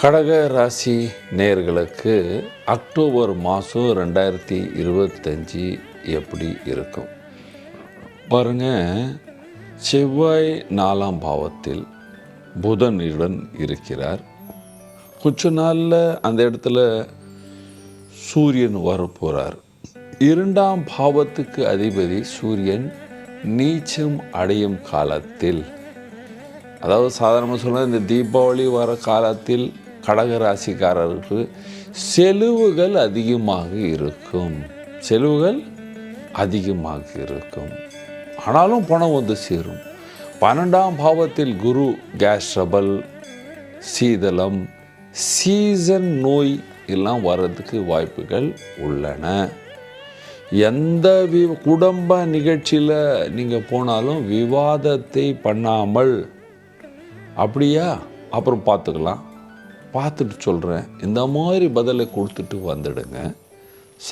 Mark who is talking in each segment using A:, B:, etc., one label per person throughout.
A: கடக ராசி நேர்களுக்கு அக்டோபர் மாதம் ரெண்டாயிரத்தி இருபத்தஞ்சி எப்படி இருக்கும்? பாருங்கள் செவ்வாய் நாலாம் பாவத்தில் புதனுடன் இருக்கிறார். கொஞ்ச நாளில் அந்த இடத்துல சூரியன் வரப்போகிறார் இரண்டாம் பாவத்துக்கு அதிபதி சூரியன் நீச்சம் அடையும் காலத்தில். அதாவது சாதாரணமாக சொன்னால் இந்த தீபாவளி வர காலத்தில் கடகராசிக்காரருக்கு செலவுகள் அதிகமாக இருக்கும். செலவுகள் அதிகமாக இருக்கும். ஆனாலும் பணம் வந்து சேரும். பன்னெண்டாம் பாவத்தில் குரு கேஸ் ட்ரபல் சீதளம் சீசன் நோய் எல்லாம் வர்றதுக்கு வாய்ப்புகள் உள்ளன. எந்த வி குடும்ப நிகழ்ச்சியில் நீங்கள் போனாலும் விவாதத்தை பண்ணாமல் அப்படியா? அப்புறம் பார்த்துக்கலாம். பார்த்துட்டு சொல்கிறேன் இந்த மாதிரி பதிலை கொடுத்துட்டு வந்துடுங்க.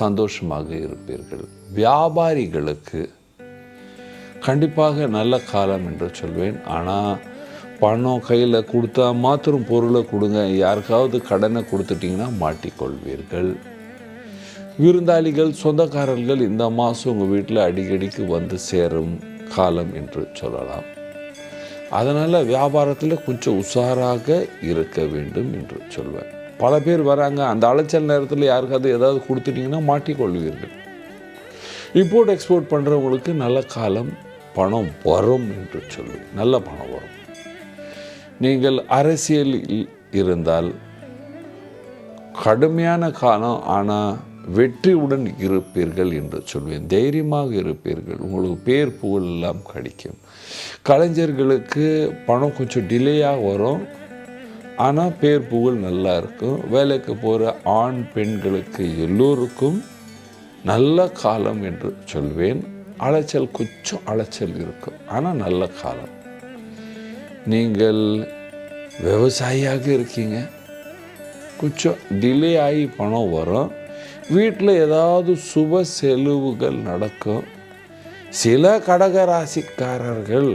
A: சந்தோஷமாக இருப்பீர்கள். வியாபாரிகளுக்கு கண்டிப்பாக நல்ல காலம் என்று சொல்வேன். ஆனால் பணம் கையில் கொடுத்தா மாத்திரம் பொருளை கொடுங்க. யாருக்காவது கடனை கொடுத்துட்டிங்கன்னா மாட்டிக்கொள்வீர்கள். விருந்தாளிகள் சொந்தக்காரர்கள் இந்த மாதம் உங்கள் வீட்டில் அடிக்கடிக்கு வந்து சேரும் காலம் என்று சொல்லலாம். அதனால் வியாபாரத்தில் கொஞ்சம் உஷாராக இருக்க வேண்டும் என்று சொல்வேன். பல பேர் வராங்க அந்த அலைச்சல் நேரத்தில் யாருக்காவது ஏதாவது கொடுத்துட்டிங்கன்னா மாட்டிக்கொள்வீர்கள். இம்போர்ட் எக்ஸ்போர்ட் பண்ணுறவங்களுக்கு நல்ல காலம் பணம் வரும் என்று சொல்வேன் நல்ல பணம் வரும். நீங்கள் அரசியலில் இருந்தால் கடுமையான காலம் ஆனால் வெற்றியுடன் இருப்பீர்கள் என்று சொல்வேன். தைரியமாக இருப்பீர்கள். உங்களுக்கு பேர் புகழ் எல்லாம் கிடைக்கும். கலைஞர்களுக்கு பணம் கொஞ்சம் டிலேயாக வரும். ஆனால் பேர் புகழ் நல்லா இருக்கும். வேலைக்கு போகிற ஆண் பெண்களுக்கு எல்லோருக்கும் நல்ல காலம் என்று சொல்வேன். அலைச்சல் கொஞ்சம் அலைச்சல் இருக்கும். ஆனால் நல்ல காலம். நீங்கள் விவசாயியாக இருக்கீங்க. கொஞ்சம் டிலே ஆகி பணம் வரும். வீட்டில் ஏதாவது சுப செலவுகள் நடக்கும். சில கடக ராசிக்காரர்கள்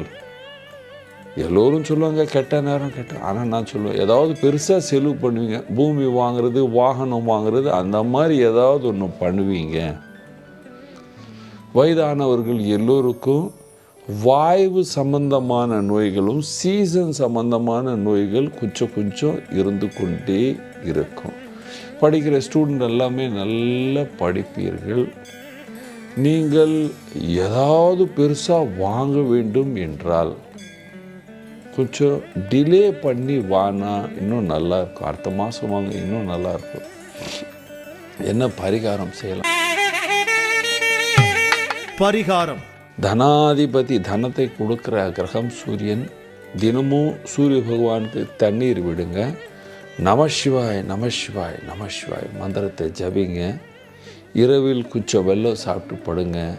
A: எல்லோரும் சொல்லுவாங்க கெட்ட நேரம் கெட்ட ஆனால் நான் சொல்லுவேன் ஏதாவது பெருசாக செலவு பண்ணுவீங்க. பூமி வாங்குறது வாகனம் வாங்குறது அந்த மாதிரி ஏதாவது ஒன்று பண்ணுவீங்க. வயதானவர்கள் எல்லோருக்கும் வாய்வு சம்பந்தமான நோய்களும் சீசன் சம்பந்தமான நோய்கள் கொஞ்சம் கொஞ்சம் இருந்து கொண்டே இருக்கும். படிக்கிற ஸ்டூடெண்ட் எல்லாமே நல்ல படிப்பீர்கள். நீங்கள் ஏதாவது பெருசாக வாங்க வேண்டும் என்றால் கொஞ்சம் டிலே பண்ணி வானா இன்னும் நல்லா இருக்கும். அடுத்த மாதம் வாங்க இன்னும் நல்லா இருக்கும். என்ன பரிகாரம் செய்யலாம்?
B: பரிகாரம்.
A: தனாதிபதி தனத்தை கொடுக்குற கிரகம் சூரியன். தினமும் சூரிய பகவானுக்கு தண்ணீர் விடுங்க. நமசிவாய் நமசிவாய் நமசிவாய் மந்திரத்தை ஜபிங்க. இரவில் குச்சம் வெள்ளம் சாப்பிட்டு படுங்க.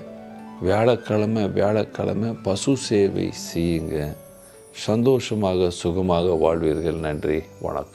A: வியாழக்கிழமை வியாழக்கிழமை பசு சேவை செய்யுங்க. சந்தோஷமாக சுகமாக வாழ்வீர்கள். நன்றி. வணக்கம்.